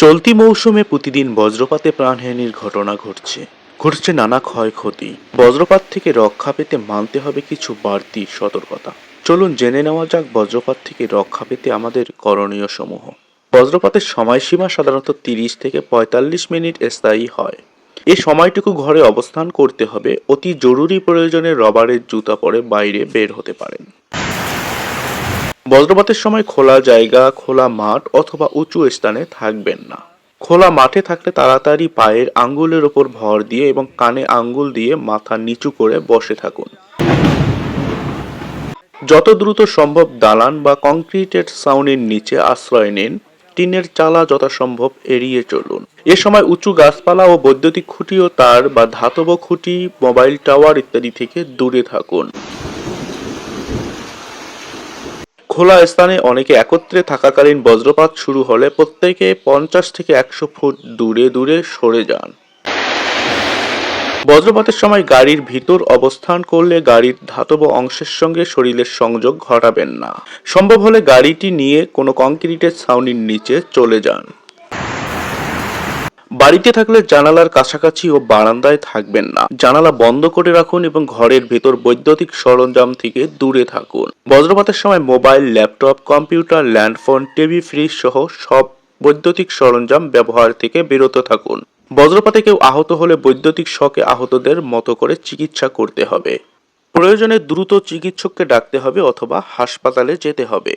চলতি মৌসুমে প্রতিদিন বজ্রপাতে প্রাণহানির ঘটনা ঘটছে। ঘটছে নানা ক্ষয়ক্ষতি। বজ্রপাত থেকে রক্ষা পেতে মানতে হবে কিছু বাড়তি সতর্কতা। চলুন জেনে নেওয়া যাক বজ্রপাত থেকে রক্ষা পেতে আমাদের করণীয় সমূহ। বজ্রপাতের সময়সীমা সাধারণত তিরিশ থেকে পঁয়তাল্লিশ মিনিট স্থায়ী হয়। এ সময়টুকু ঘরে অবস্থান করতে হবে। অতি জরুরি প্রয়োজনে রবারের জুতা পরে বাইরে বের হতে পারেন। বজ্রপাতের সময় খোলা জায়গা, খোলা মাঠ অথবা উঁচু স্থানে থাকবেন না। খোলা মাঠে থাকলে তাড়াতাড়ি পায়ের আঙ্গুলের ওপর ভর দিয়ে এবং কানে আঙ্গুল দিয়ে মাথা নিচু করে বসে থাকুন। যত দ্রুত সম্ভব দালান বা কংক্রিটের ছাউনির নিচে আশ্রয় নিন। টিনের চালা যথাসম্ভব এড়িয়ে চলুন। এ সময় উঁচু গাছপালা ও বৈদ্যুতিক খুঁটি ও তার বা ধাতব খুঁটি, মোবাইল টাওয়ার ইত্যাদি থেকে দূরে থাকুন। খোলা স্থানে অনেকে একত্রে থাকাকালীন বজ্রপাত শুরু হলে প্রত্যেকে পঞ্চাশ থেকে একশো ফুট দূরে দূরে সরে যান। বজ্রপাতের সময় গাড়ির ভিতর অবস্থান করলে গাড়ির ধাতব অংশের সঙ্গে শরীরের সংযোগ ঘটাবেন না। সম্ভব হলে গাড়িটি নিয়ে কোনো কংক্রিটের ছাউনির নিচে চলে যান। বাড়িতে থাকলে জানালার কাছাকাছি ও বারান্দায় থাকবেন না। জানালা বন্ধ করে রাখুন এবং ঘরের ভেতর বৈদ্যুতিক সরঞ্জাম থেকে দূরে থাকুন। বজ্রপাতের সময় mobile, laptop, computer, landphone, TV, fridge সহ সব বৈদ্যুতিক সরঞ্জাম ব্যবহার থেকে বিরত থাকুন। বজ্রপাতে কেউ আহত হলে বৈদ্যুতিক শকে আহতদের মতো করে চিকিৎসা করতে হবে। প্রয়োজনে দ্রুত চিকিৎসককে ডাকতে হবে অথবা হাসপাতালে যেতে হবে।